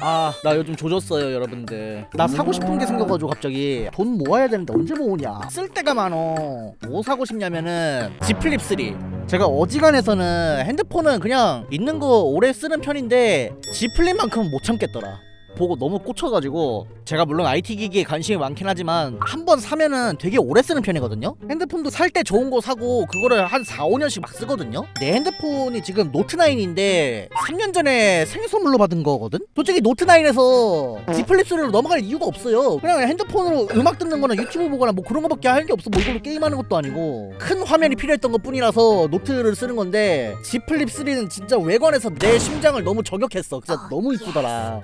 아 나 요즘 조졌어요 여러분들. 나 사고 싶은 게 생겨가지고 갑자기 돈 모아야 되는데 언제 모으냐? 쓸 데가 많어. 뭐 사고 싶냐면은 G 플립 3 제가 어지간해서는 핸드폰은 그냥 있는 거 오래 쓰는 편인데 G 플립만큼은 못 참겠더라 보고 너무 꽂혀가지고 제가 물론 IT 기기에 관심이 많긴 하지만 한 번 사면은 되게 오래 쓰는 편이거든요? 핸드폰도 살 때 좋은 거 사고 그거를 한 4, 5년씩 막 쓰거든요? 내 핸드폰이 지금 노트9인데 3년 전에 생일 선물로 받은 거거든? 솔직히 노트9에서 D 플립 3로 넘어갈 이유가 없어요. 그냥 핸드폰으로 음악 듣는 거나 유튜브 보거나 뭐 그런 거밖에 할 게 없어. 뭐 이걸로 게임하는 것도 아니고. 큰 화면이 필요했던 것 뿐이라서 노트를 쓰는 건데 G 플립 3는 진짜 외관에서 내 심장을 너무 저격했어. 진짜 너무 이쁘더라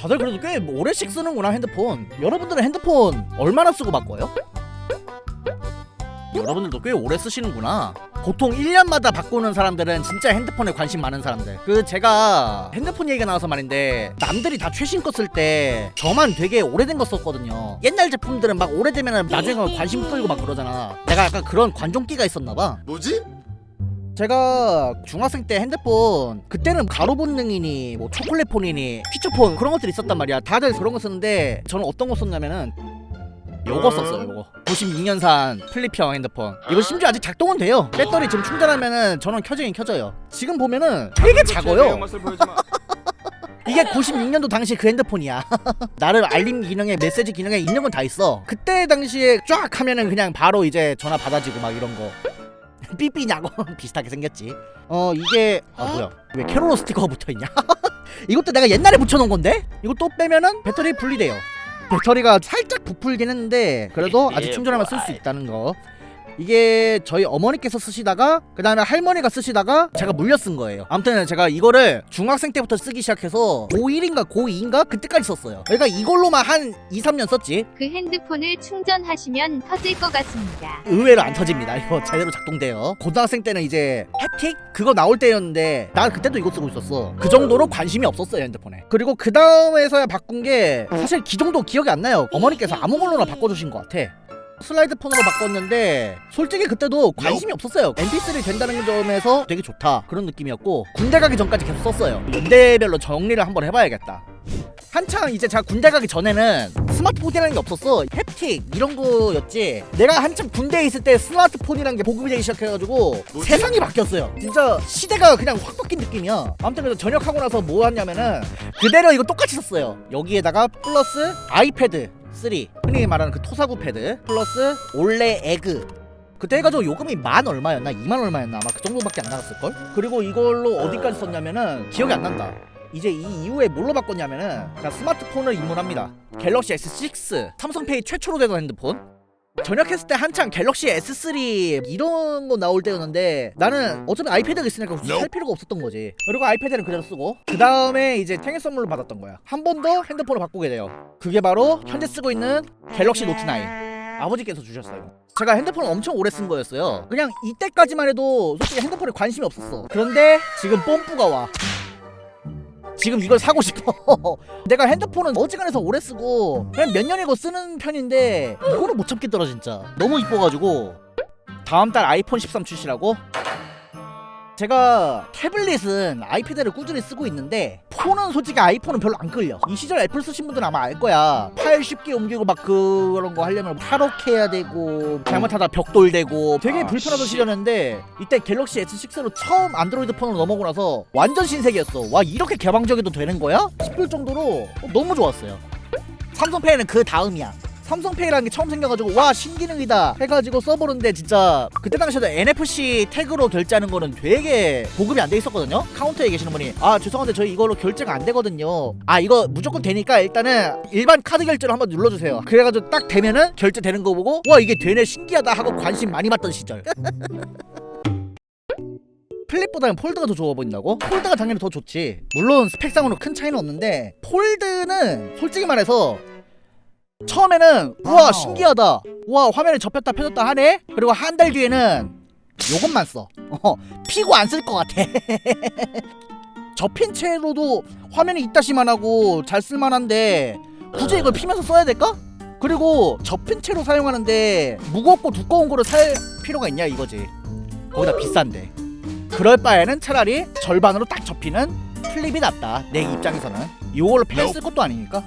다들 그래도 꽤 오래씩 쓰는구나 핸드폰. 여러분들은 핸드폰 얼마나 쓰고 바꿔요? 여러분들도 꽤 오래 쓰시는구나. 보통 1년마다 바꾸는 사람들은 진짜 핸드폰에 관심 많은 사람들. 그 제가 핸드폰 얘기가 나와서 말인데 남들이 다 최신 거 쓸 때 저만 되게 오래된 거 썼거든요. 옛날 제품들은 막 오래되면 나중에 관심 끌고 막 그러잖아. 내가 약간 그런 관종기가 있었나 봐. 뭐지? 제가 중학생 때 핸드폰 그때는 가로 본능이니 뭐 초콜릿 폰이니 피처폰 그런 것들이 있었단 말이야 다들 그런 거 쓰는데 저는 어떤 거 썼냐면은 요거 썼어요 요거 96년산 플립형 핸드폰 이거 심지어 아직 작동은 돼요 배터리 지금 충전하면은 전원 켜지긴 켜져요 지금 보면은 되게 작아요 이게 96년도 당시 그 핸드폰이야. 나름 알림 기능에 메시지 기능에 있는 건 다 있어. 그때 당시에 쫙 하면은 그냥 바로 이제 전화 받아지고 막 이런 거. 삐삐냐고 비슷하게 생겼지. 어 이게 아 뭐야 왜 캐롤로 스티커가 붙어 있냐? 이것도 내가 옛날에 붙여놓은 건데 이거 또 빼면은 배터리 분리돼요. 배터리가 살짝 부풀긴 했는데 그래도 아직 충전하면 쓸 수 있다는 거. 이게 저희 어머니께서 쓰시다가 그 다음에 할머니가 쓰시다가 제가 물려 쓴 거예요. 아무튼 제가 이거를 중학생 때부터 쓰기 시작해서 고1인가 고2인가 그때까지 썼어요. 그러니까 이걸로만 한 2, 3년 썼지. 그 핸드폰을 충전하시면 터질 것 같습니다. 의외로 안 터집니다. 이거 제대로 작동돼요. 고등학생 때는 이제 햅틱? 그거 나올 때였는데 나 그때도 이거 쓰고 있었어. 그 정도로 관심이 없었어요 핸드폰에. 그리고 그 다음에서야 바꾼 게 사실 기종도 기억이 안 나요. 어머니께서 아무 걸로나 바꿔주신 것 같아 슬라이드 폰으로 바꿨는데 솔직히 그때도 관심이 없었어요. mp3 된다는 점에서 되게 좋다. 그런 느낌이었고 군대 가기 전까지 계속 썼어요. 군대별로 정리를 한번 해봐야겠다. 한창 이제 제가 군대 가기 전에는 스마트폰이라는 게 없었어. 햅틱 이런 거였지. 내가 한참 군대에 있을 때 스마트폰이라는 게 보급이 되기 시작해가지고? 세상이 바뀌었어요. 진짜 시대가 그냥 확 바뀐 느낌이야. 아무튼 그래서 전역하고 나서 뭐 했냐면은 그대로 이거 똑같이 썼어요. 여기에다가 플러스 아이패드 3 흔히 말하는 그 토사구 패드 플러스 올레 에그. 그때 해가지고 요금이 만 얼마였나? 2만 얼마였나? 아마 그 정도밖에 안 나갔을걸? 그리고 이걸로 어디까지 썼냐면은 기억이 안 난다. 이제 이 이후에 뭘로 바꿨냐면은 그냥 스마트폰을 입문합니다. 갤럭시 S6 삼성페이 최초로 되던 핸드폰 전역했을 때 한창 갤럭시 S3 이런 거 나올 때였는데 나는 어차피 아이패드가 있으니까 굳이 살 필요가 없었던 거지. 그리고 아이패드는 그대로 쓰고 그 다음에 이제 생일 선물로 받았던 거야. 한 번 더 핸드폰을 바꾸게 돼요. 그게 바로 현재 쓰고 있는 갤럭시 노트 9 아버지께서 주셨어요. 제가 핸드폰을 엄청 오래 쓴 거였어요. 그냥 이때까지만 해도 솔직히 핸드폰에 관심이 없었어. 그런데 지금 뽐뿌가 와 지금 이걸 사고 싶어. 내가 핸드폰은 어지간해서 오래 쓰고 그냥 몇 년이고 쓰는 편인데 이거를 못 참겠더라 진짜. 너무 이뻐가지고 다음 달 아이폰 13 출시라고? 제가 태블릿은 아이패드를 꾸준히 쓰고 있는데 폰은 솔직히 아이폰은 별로 안 끌려. 이 시절 애플 쓰신 분들은 아마 알 거야. 파일 쉽게 옮기고 막 그런 거 하려면 탈옥해야 되고 잘못하다 벽돌되고 되게 불편하던 시절이었는데 이때 갤럭시 S6로 처음 안드로이드 폰으로 넘어오고 나서 완전 신세계였어. 와 이렇게 개방적이도 되는 거야? 싶을 정도로 너무 좋았어요. 삼성페이는 그 다음이야 삼성페이라는 게 처음 생겨가지고 와 신기능이다 해가지고 써보는데 진짜 그때 당시에도 NFC 태그로 결제하는 거는 되게 보급이 안 돼 있었거든요? 카운터에 계시는 분이. 아 죄송한데 저희 이걸로 결제가 안 되거든요. 아 이거 무조건 되니까 일단은 일반 카드 결제로 한번 눌러주세요. 그래가지고 딱 되면은 결제되는 거 보고 와 이게 되네 신기하다 하고 관심 많이 받던 시절. 플립보다는 폴드가 더 좋아 보인다고? 폴드가 당연히 더 좋지. 물론 스펙상으로 큰 차이는 없는데 폴드는 솔직히 말해서 처음에는 우와 신기하다. 우와 화면을 접혔다 펴졌다 하네. 그리고 한 달 뒤에는 요것만 써. 어, 피고 안 쓸 것 같아. 접힌 채로도 화면이 이따시만 하고 잘 쓸만한데 굳이 이걸 피면서 써야 될까? 그리고 접힌 채로 사용하는데 무겁고 두꺼운 거를 살 필요가 있냐 이거지. 거기다 비싼데. 그럴 바에는 차라리 절반으로 딱 접히는 플립이 낫다. 내 입장에서는. 이걸로 펜쓸 것도 아니니까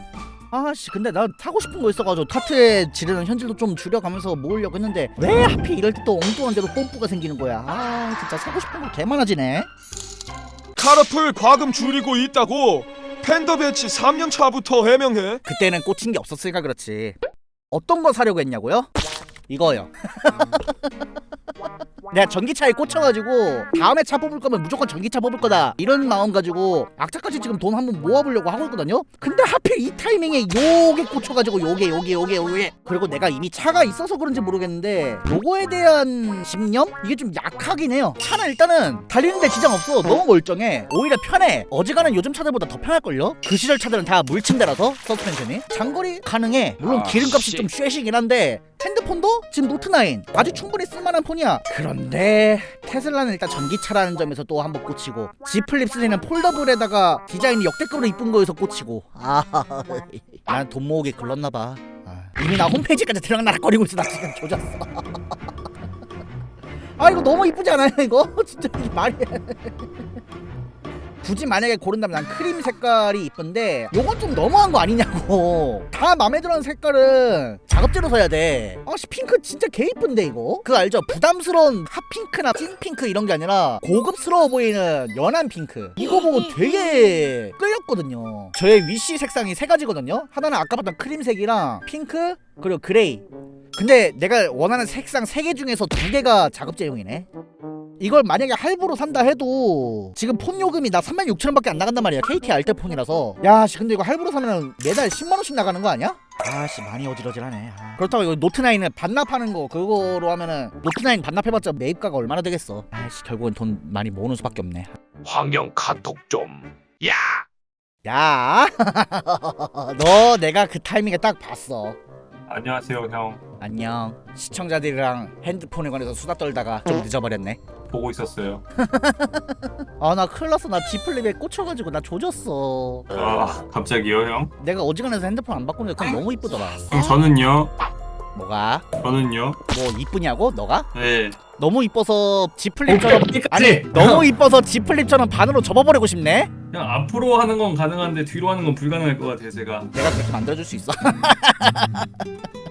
아씨 근데 나 타고 싶은 거 있어가지고 타트에 지르는 현질도 좀 줄여가면서 모으려고 했는데 왜 하필 이럴 때 또 엉뚱한 데로 뽐뿌가 생기는 거야? 아 진짜 사고 싶은 거 개 많아지네. 카라풀 과금 줄이고 있다고? 팬더 배치 3년 차부터 해명해. 그때는 꽂힌 게 없었으니까 그렇지. 어떤 거 사려고 했냐고요? 이거요 내가 전기차에 꽂혀가지고 다음에 차 뽑을 거면 무조건 전기차 뽑을 거다. 이런 마음 가지고 악착같이 지금 돈 한번 모아보려고 하고 있거든요. 근데 하필 이 타이밍에 요게 꽂혀가지고 요게 요게 요게 요게. 그리고 내가 이미 차가 있어서 그런지 모르겠는데 요거에 대한 집념? 이게 좀 약하긴 해요. 차는 일단은 달리는데 지장 없어. 너무 멀쩡해. 오히려 편해. 어지간한 요즘 차들보다 더 편할걸요? 그 시절 차들은 다 물침대라서 서스펜션이. 장거리 가능해. 물론 아, 기름값이 씨. 좀 쉐시긴 한데 핸드폰도 지금 노트9 아주 충분히 쓸만한 폰이야. 그런데 테슬라는 일단 전기차라는 점에서 또 한번 꽂히고 G 플립 3는 폴더블에다가 디자인이 역대급으로 이쁜 거에서 꽂히고. 아난 돈 모으기 글렀나봐. 아, 이미 나 홈페이지까지 들락날락거리고 있어. 나 지금 조졌어. 아 이거 너무 이쁘지 않아요 이거? 진짜 말이 굳이 만약에 고른다면 난 크림 색깔이 이쁜데 요건 좀 너무한 거 아니냐고. 다 마음에 들어하는 색깔은 작업제로 써야 돼. 아씨 핑크 진짜 개 이쁜데 이거? 그거 알죠? 부담스러운 핫핑크나 찐핑크 이런 게 아니라 고급스러워 보이는 연한 핑크. 이거 보고 되게 끌렸거든요. 저의 위시 색상이 세 가지거든요. 하나는 아까 봤던 크림색이랑 핑크 그리고 그레이. 근데 내가 원하는 색상 세 개 중에서 두 개가 작업제용이네 이걸 만약에 할부로 산다 해도 지금 폰 요금이 나 36,000원밖에 안 나간단 말이야 KT 알뜰 폰이라서 야씨 근데 이거 할부로 사면 매달 10만 원씩 나가는 거 아니야? 아씨 많이 어지러지하네 아. 그렇다고 이거 노트9은 반납하는 거 그거로 하면은 노트9 반납해봤자 매입가가 얼마나 되겠어 아씨 결국엔 돈 많이 모으는 수밖에 없네 환경 카톡 좀. 야. 야, 너 내가 그 타이밍에 딱 봤어. 안녕하세요 형 안녕. 시청자들이랑 핸드폰에 관해서 수다 떨다가 좀 늦어버렸네. 보고 있었어요 아 나 큰일 났어. 나 지플립에 꽂혀가지고 나 조졌어. 아 갑자기요 형? 내가 어지간해서 핸드폰 안 바꾸는데 그건 너무 이쁘더라. 형 저는요 뭐가? 저는요 뭐 이쁘냐고? 너가? 네 너무 이뻐서 지플립처럼 아니 끝까지 너무 이뻐서 지플립처럼 반으로 접어버리고 싶네. 그냥 앞으로 하는 건 가능한데 뒤로 하는 건 불가능할 것 같아요 제가 내가 그렇게 만들어줄 수 있어.